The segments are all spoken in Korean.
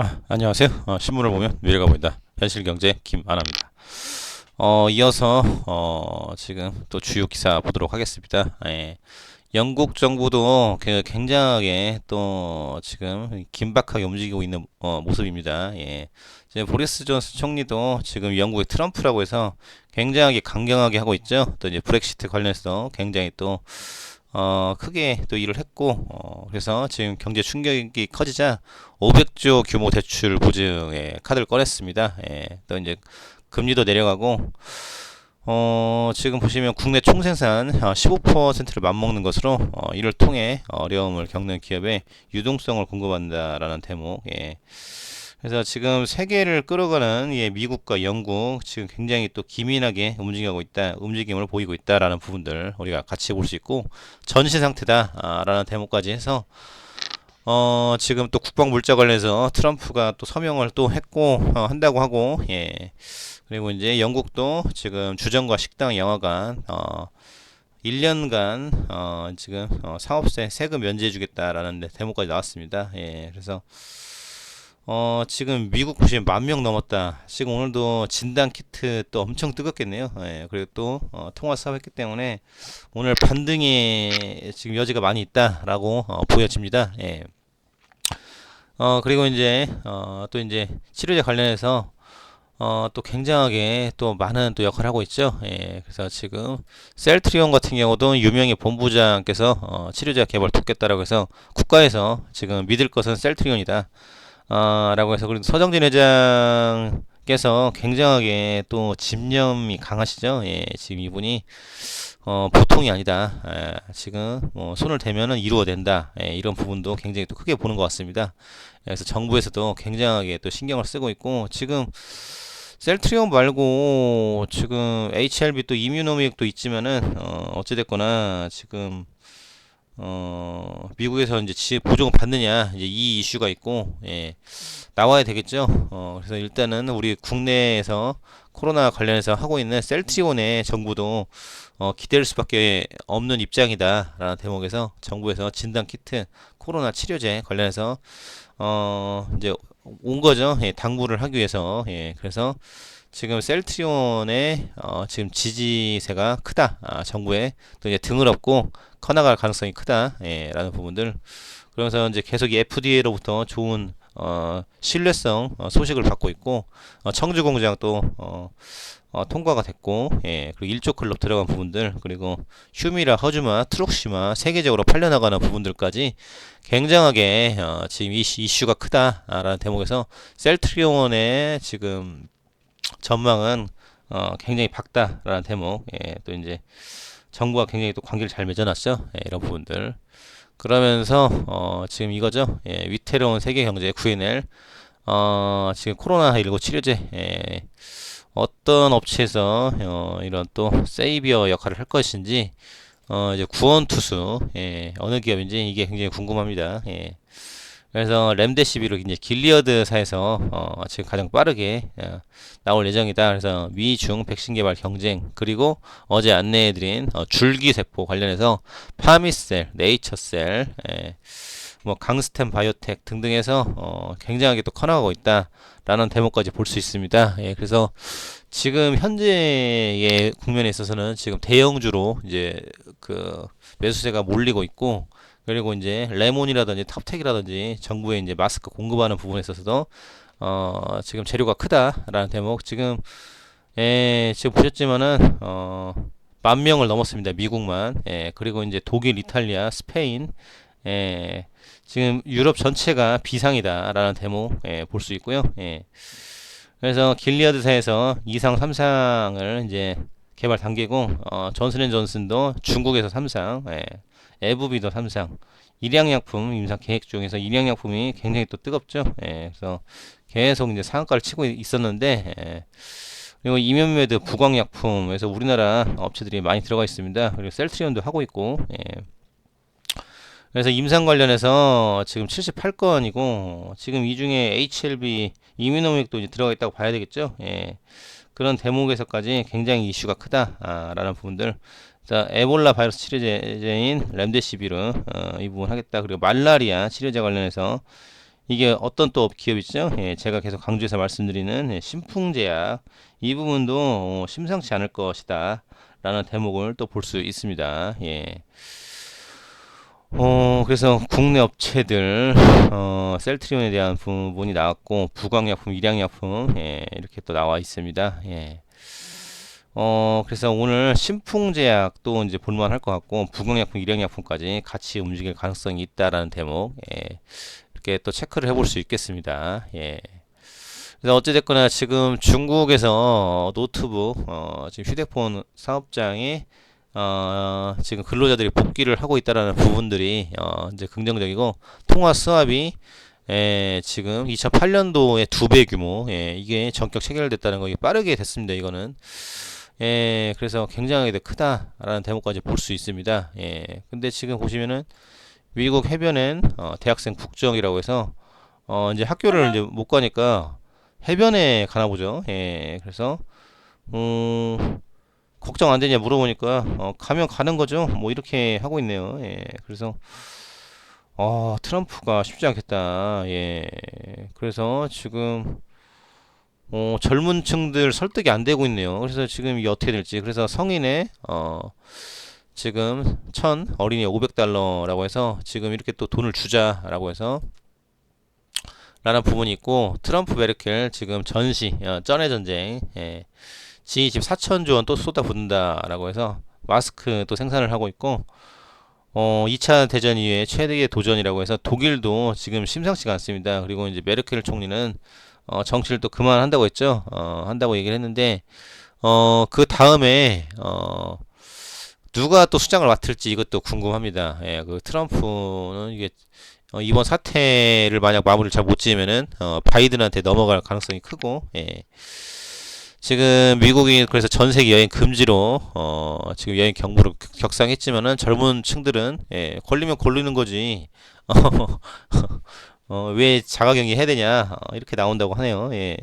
아, 안녕하세요. 어, 신문을 보면 미래가 보인다. 현실경제 김아나입니다. 어, 이어서 어, 지금 또 주요 기사 보도록 하겠습니다. 예. 영국 정부도 그 굉장하게 또 지금 긴박하게 움직이고 있는 어, 모습입니다. 예. 이제 보리스 존스 총리도 지금 영국의 트럼프라고 해서 굉장하게 강경하게 하고 있죠. 또 이제 브렉시트 관련해서 굉장히 또 어, 크게 또 일을 했고, 어, 그래서 지금 경제 충격이 커지자 500조 규모 대출 보증의 카드를 꺼냈습니다. 예, 또 이제 금리도 내려가고, 어, 지금 보시면 국내 총생산 15%를 맞먹는 것으로 어, 이를 통해 어려움을 겪는 기업에 유동성을 공급한다라는 대목. 예. 그래서 지금 세계를 끌어가는 예, 미국과 영국 지금 굉장히 또 기민하게 움직이고 있다, 움직임을 보이고 있다라는 부분들 우리가 같이 볼 수 있고 전시 상태다라는 대목까지 해서 어, 지금 또 국방 물자 관련해서 트럼프가 또 서명을 또 했고 어, 한다고 하고 예. 그리고 이제 영국도 지금 주정과 식당 영화관 어 1년간 어 지금 어 상업세 세금 면제해 주겠다라는 대목까지 나왔습니다. 예. 그래서 어, 지금 미국 보시면 만 명 넘었다. 지금 오늘도 진단 키트 또 엄청 뜨겁겠네요. 예, 그리고 또 어, 통화 사업했기 때문에 오늘 반등에 지금 여지가 많이 있다라고 어, 보여집니다. 예. 어, 그리고 이제 어, 또 이제 치료제 관련해서 어, 또 굉장하게 또 많은 또 역할을 하고 있죠. 예, 그래서 지금 셀트리온 같은 경우도 유명희 본부장께서 어, 치료제 개발 돕겠다라고 해서 국가에서 지금 믿을 것은 셀트리온이다. 아, 라고 해서 그리고 서정진 회장께서 굉장하게 또 집념이 강하시죠. 예, 지금 이분이 어, 보통이 아니다. 예, 지금 뭐 손을 대면은 이루어낸다. 예, 이런 부분도 굉장히 또 크게 보는 것 같습니다. 그래서 정부에서도 굉장하게 또 신경을 쓰고 있고 지금 셀트리온 말고 지금 HLB 또 이뮤노믹도 있지만은 어, 어찌됐거나 지금 어, 미국에서 이제 지 보조금 받느냐 이제 이 이슈가 있고 예, 나와야 되겠죠. 어, 그래서 일단은 우리 국내에서 코로나 관련해서 하고 있는 셀트리온의 정부도 어, 기댈 수밖에 없는 입장이다라는 대목에서 정부에서 진단 키트, 코로나 치료제 관련해서 어, 이제 온 거죠. 예, 당부를 하기 위해서 예, 그래서 지금 셀트리온의 어, 지금 지지세가 크다. 아, 정부에 또 이제 등을 업고 커나갈 가능성이 크다. 예, 라는 부분들. 그러면서 이제 계속 FDA로부터 좋은 어, 신뢰성 어, 소식을 받고 있고 어, 청주 공장 또 어, 어, 통과가 됐고 예, 그리고 일조 클럽 들어간 부분들 그리고 휴미라, 허즈마, 트록시마 세계적으로 팔려나가는 부분들까지 굉장하게 어, 지금 이슈, 이슈가 크다라는 대목에서 셀트리온의 지금 전망은 어, 굉장히 밝다라는 대목. 예, 또 이제 정부가 굉장히 또 관계를 잘 맺어놨죠. 예, 이런 부분들. 그러면서 어, 지금 이거죠. 예, 위태로운 세계 경제 QNL. 어, 지금 코로나19 치료제. 예, 어떤 업체에서 어, 이런 또 세이비어 역할을 할 것인지 어, 이제 구원 투수 예, 어느 기업인지 이게 굉장히 궁금합니다. 예. 그래서 램데시비로 이제 길리어드사에서 어, 지금 가장 빠르게 어, 나올 예정이다. 그래서 미중 백신 개발 경쟁 그리고 어제 안내해드린 어, 줄기세포 관련해서 파미셀, 네이처셀, 예, 뭐 강스템 바이오텍 등등해서 어, 굉장하게 또 커나가고 있다라는 대목까지 볼 수 있습니다. 예, 그래서 지금 현재의 국면에 있어서는 지금 대형주로 이제 그 매수세가 몰리고 있고 그리고 이제 레몬이라든지 탑텍이라든지 정부에 이제 마스크 공급하는 부분에 있어서도 어 지금 재료가 크다라는 대목 지금 예, 지금 보셨지만은 어 만 명을 넘었습니다. 미국만. 예, 그리고 이제 독일, 이탈리아, 스페인 예, 지금 유럽 전체가 비상이다라는 대목 예, 볼 수 있고요. 예. 그래서 길리아드사에서 2상, 3상을 이제 개발 단계고 어, 존슨앤존슨도 중국에서 3상, 예. 에브비도 3상, 일양약품 임상 계획 중에서 일양약품이 굉장히 또 뜨겁죠. 예, 그래서 계속 이제 상한가를 치고 있었는데, 예, 그리고 이면매드 부광약품에서 우리나라 업체들이 많이 들어가 있습니다. 그리고 셀트리온도 하고 있고, 예. 그래서 임상 관련해서 지금 78건이고, 지금 이 중에 HLB 이뮤노믹도 이제 들어가 있다고 봐야 되겠죠. 예. 그런 대목에서까지 굉장히 이슈가 크다라는 부분들 자, 에볼라 바이러스 치료제인 렘데시비르 어, 이 부분 하겠다. 그리고 말라리아 치료제 관련해서 이게 어떤 또 기업이죠? 예, 제가 계속 강조해서 말씀드리는 예, 신풍제약 이 부분도 어, 심상치 않을 것이다 라는 대목을 또 볼 수 있습니다. 예. 어, 그래서 국내 업체들, 어, 셀트리온에 대한 부분이 나왔고, 부광약품, 일양약품, 예, 이렇게 또 나와 있습니다. 예. 어, 그래서 오늘 신풍제약도 이제 볼만 할 것 같고, 부광약품, 일양약품까지 같이 움직일 가능성이 있다라는 대목, 예, 이렇게 또 체크를 해볼 수 있겠습니다. 예. 그래서 어찌됐거나 지금 중국에서 노트북, 어, 지금 휴대폰 사업장에 어, 지금 근로자들이 복귀를 하고 있다라는 부분들이 어, 이제 긍정적이고 통화 수합이 에, 지금 2008년도에 두배 규모 예, 이게 전격 체결됐다는 거 이게 빠르게 됐습니다. 이거는 예, 그래서 굉장히 크다라는 대목까지 볼 수 있습니다. 예, 근데 지금 보시면은 미국 해변엔 어, 대학생 국적이라고 해서 어, 이제 학교를 이제 못 가니까 해변에 가나 보죠. 예, 그래서 음. 걱정 안 되냐 물어보니까 어, 가면 가는 거죠. 뭐 이렇게 하고 있네요. 예. 그래서 어, 트럼프가 쉽지 않겠다. 예. 그래서 지금 어, 젊은 층들 설득이 안 되고 있네요. 그래서 지금 이게 어떻게 될지. 그래서 성인의 어, 지금 천 어린이 500달러라고 해서 지금 이렇게 또 돈을 주자라고 해서 라는 부분이 있고 트럼프 베르켈 지금 전시 어, 전의 전쟁 예. 지 지금 4천조 원 또 쏟아붓는다라고 해서 마스크 또 생산을 하고 있고 어 2차 대전 이후에 최대의 도전이라고 해서 독일도 지금 심상치가 않습니다. 그리고 이제 메르켈 총리는 어 정치를 또 그만한다고 했죠. 어 한다고 얘기를 했는데 어 그 다음에 어 누가 또 수장을 맡을지 이것도 궁금합니다. 예, 그 트럼프는 이게 어, 이번 사태를 만약 마무리를 잘 못 지으면은 어, 바이든한테 넘어갈 가능성이 크고 예. 지금 미국이 그래서 전 세계 여행 금지로 어 지금 여행 경보를 격상했지만은 젊은 층들은 예, 걸리면 걸리는 거지. 어, 왜 자가격리 해야 되냐? 어, 이렇게 나온다고 하네요. 예.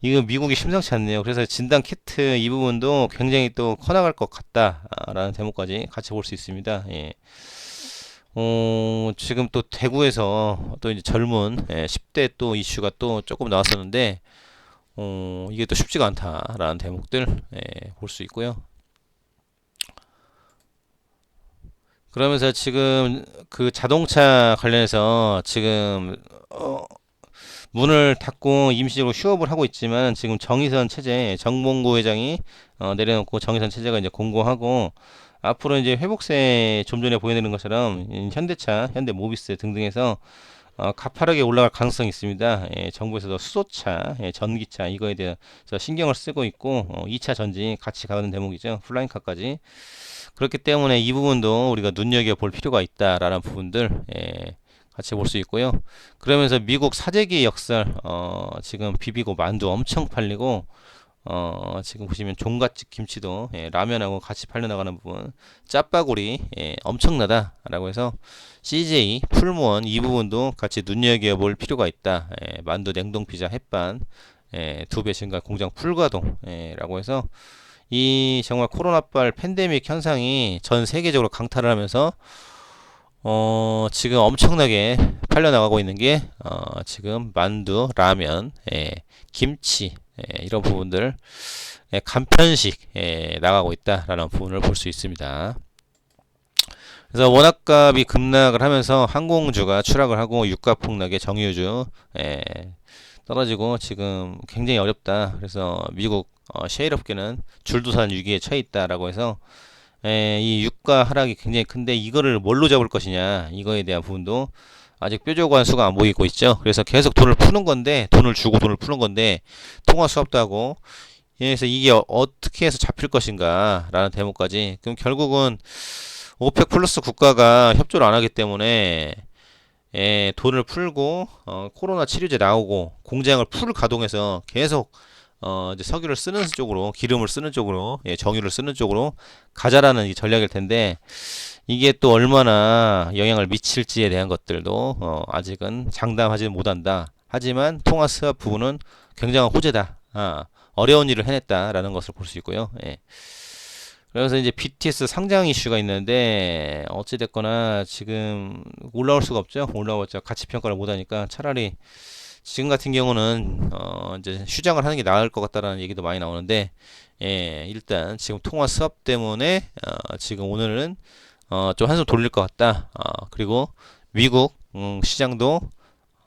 이거 미국이 심상치 않네요. 그래서 진단 키트 이 부분도 굉장히 또 커나갈 것 같다라는 대목까지 같이 볼 수 있습니다. 예. 어, 지금 또 대구에서 또 이제 젊은 예, 10대 또 이슈가 또 조금 나왔었는데 어, 이게 또 쉽지가 않다라는 대목들 예, 볼 수 있고요. 그러면서 지금 그 자동차 관련해서 지금 어, 문을 닫고 임시적으로 휴업을 하고 있지만 지금 정의선 체제 정봉구 회장이 어, 내려놓고 정의선 체제가 이제 공고하고 앞으로 이제 회복세 좀 전에 보여드린 것처럼 현대차, 현대모비스 등등에서 어, 가파르게 올라갈 가능성이 있습니다. 예, 정부에서도 수소차, 예, 전기차 이거에 대해서 신경을 쓰고 있고 어, 2차 전지 같이 가는 대목이죠. 플라잉카까지. 그렇기 때문에 이 부분도 우리가 눈여겨 볼 필요가 있다라는 부분들 예, 같이 볼 수 있고요. 그러면서 미국 사재기 역설 어, 지금 비비고 만두 엄청 팔리고 어, 지금 보시면 종갓집 김치도 예, 라면하고 같이 팔려나가는 부분 짜파구리 예, 엄청나다라고 해서 CJ 풀무원 이 부분도 같이 눈여겨볼 필요가 있다. 예, 만두 냉동 피자 햇반 예, 두배 증가 공장 풀가동 예, 라고 해서 이 정말 코로나발 팬데믹 현상이 전 세계적으로 강타를 하면서 어, 지금 엄청나게 팔려나가고 있는 게 어, 지금 만두, 라면, 예, 김치 예, 이런 부분들 예, 간편식 예, 나가고 있다라는 부분을 볼 수 있습니다. 그래서 원화값이 급락을 하면서 항공주가 추락을 하고 유가 폭락에 정유주 예, 떨어지고 지금 굉장히 어렵다. 그래서 미국 어, 셰일 업계는 줄도산 위기에 처해 있다라고 해서 예, 이 유가 하락이 굉장히 큰데 이거를 뭘로 잡을 것이냐 이거에 대한 부분도 아직 뾰족한 수가 안 보이고 있죠. 그래서 계속 돈을 푸는 건데 돈을 주고 돈을 푸는 건데 통화 수업도 하고 그래서 이게 어떻게 해서 잡힐 것인가 라는 대목까지 그럼 결국은 오펙 플러스 국가가 협조를 안 하기 때문에 예, 돈을 풀고 어, 코로나 치료제 나오고 공장을 풀 가동해서 계속 어, 이제 석유를 쓰는 쪽으로 기름을 쓰는 쪽으로 예, 정유를 쓰는 쪽으로 가자라는 전략일 텐데 이게 또 얼마나 영향을 미칠지에 대한 것들도 어, 아직은 장담하지 못한다. 하지만 통화 수합 부분은 굉장한 호재다. 아, 어려운 일을 해냈다라는 것을 볼 수 있고요. 예. 그래서 이제 BTS 상장 이슈가 있는데 어찌 됐거나 지금 올라올 수가 없죠. 올라왔자 가치 평가를 못 하니까 차라리 지금 같은 경우는 어 이제 휴장을 하는 게 나을 것 같다라는 얘기도 많이 나오는데 예, 일단 지금 통화 수업 때문에 어 지금 오늘은 어 좀 한숨 돌릴 것 같다. 어 그리고 미국 음, 시장도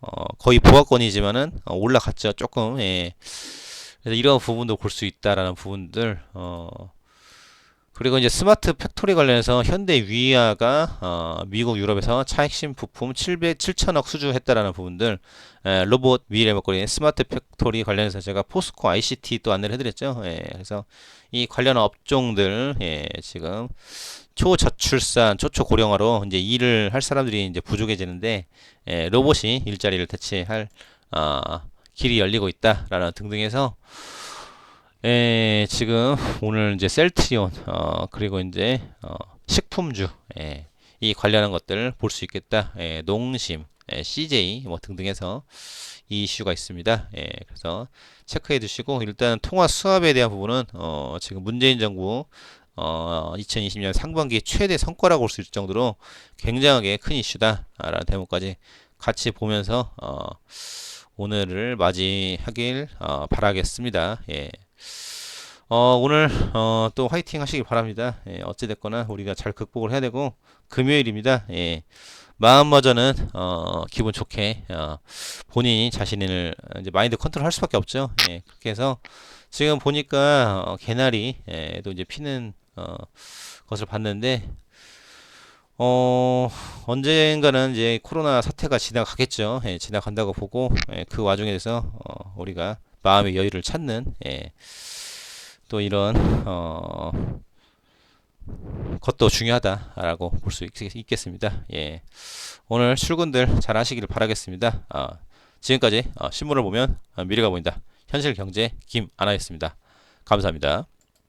어 거의 보합권이지만은 어, 올라갔죠. 조금 예. 그래서 이런 부분도 볼 수 있다라는 부분들 어 그리고 이제 스마트 팩토리 관련해서 현대 위아가 어, 미국 유럽에서 차 핵심 부품 700 7천억 수주했다라는 부분들 에, 로봇 미래 먹거리 스마트 팩토리 관련해서 제가 포스코 ICT 또 안내를 해드렸죠. 예, 그래서 이 관련 업종들 예, 지금 초저출산, 초초고령화로 이제 일을 할 사람들이 이제 부족해지는데 예, 로봇이 일자리를 대체할 아, 길이 열리고 있다라는 등등해서 예, 지금 오늘 이제 셀트리온 어, 그리고 이제 어, 식품주 예, 이 관련한 것들 볼수 있겠다. 예, 농심, 예, CJ 뭐 등등해서 이 이슈가 있습니다. 예, 그래서 체크해 두시고 일단 통화 수합에 대한 부분은 어, 지금 문재인 정부 어, 2020년 상반기 최대 성과라고 볼 수 있을 정도로 굉장하게 큰 이슈다라는 대목까지 같이 보면서 어, 오늘을 맞이하길 어, 바라겠습니다. 예. 어, 오늘 어, 또 화이팅 하시길 바랍니다. 예, 어찌됐거나 우리가 잘 극복을 해야 되고 금요일입니다. 예. 마음마저는 어, 기분 좋게 어, 본인이 자신을 이제 마인드 컨트롤 할 수밖에 없죠. 예, 그렇게 해서 지금 보니까 어, 개나리 예, 또 이제 피는 어, 것을 봤는데 어, 언젠가는 이제 코로나 사태가 지나가겠죠. 예, 지나간다고 보고 예, 그 와중에서 어, 우리가 마음의 여유를 찾는 예, 또 이런 어, 것도 중요하다라고 볼 수 있겠습니다. 예. 오늘 출근들 잘 하시기를 바라겠습니다. 아, 지금까지 어, 신문을 보면 어, 미래가 보인다. 현실 경제 김아나였습니다. 감사합니다.